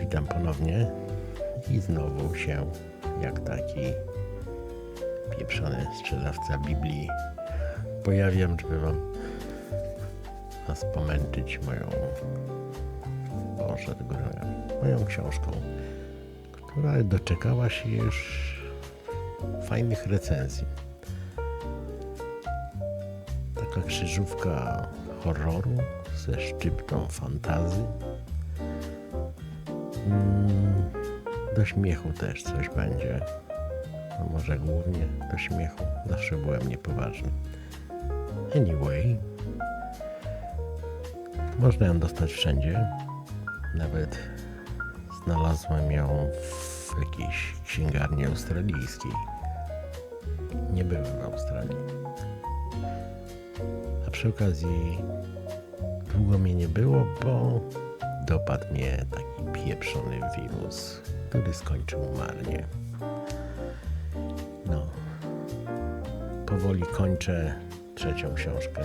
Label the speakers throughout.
Speaker 1: Witam ponownie i znowu się, jak taki pieprzony sprzedawca Biblii, pojawiam, żeby wam was pomęczyć moją, Boże, moją książką, która doczekała się już fajnych recenzji. Taka krzyżówka horroru ze szczyptą fantazji. Do śmiechu też coś będzie. A może głównie do śmiechu. Zawsze byłem niepoważny. Anyway, można ją dostać wszędzie. Nawet znalazłem ją w jakiejś księgarni australijskiej. Nie byłem w Australii. A przy okazji długo mnie nie było, bo dopadł mnie taki pieprzony wirus, który skończył marnie. No. Powoli kończę trzecią książkę.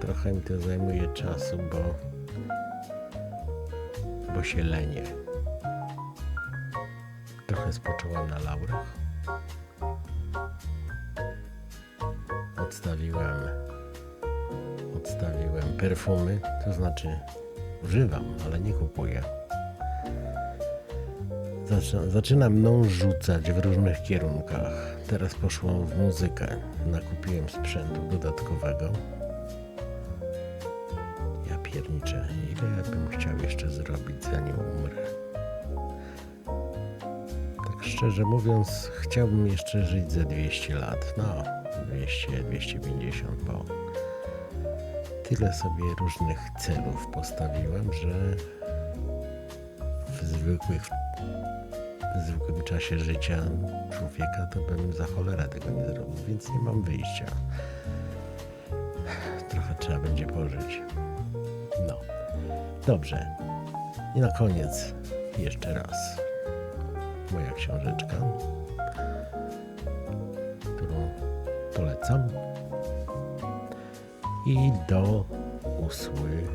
Speaker 1: Trochę mi to zajmuje czasu, bo bo się lenię. Trochę spocząłem na laurach. Odstawiłem odstawiłem perfumy, to znaczy używam, ale nie kupuję. Zaczyna, zaczyna mną rzucać w różnych kierunkach. Teraz poszło w muzykę. Nakupiłem sprzętu dodatkowego. Ja pierniczę, ile ja bym chciał jeszcze zrobić, zanim umrę. Tak szczerze mówiąc, chciałbym jeszcze żyć za 200 lat. No, 200, 250, bo tyle sobie różnych celów postawiłem, że w zwykłych w zwykłym czasie życia człowieka to bym za cholerę tego nie zrobił, więc nie mam wyjścia. Trochę trzeba będzie pożyć. No. Dobrze. I na koniec jeszcze raz moja książeczka, którą polecam. I do usłyszenia.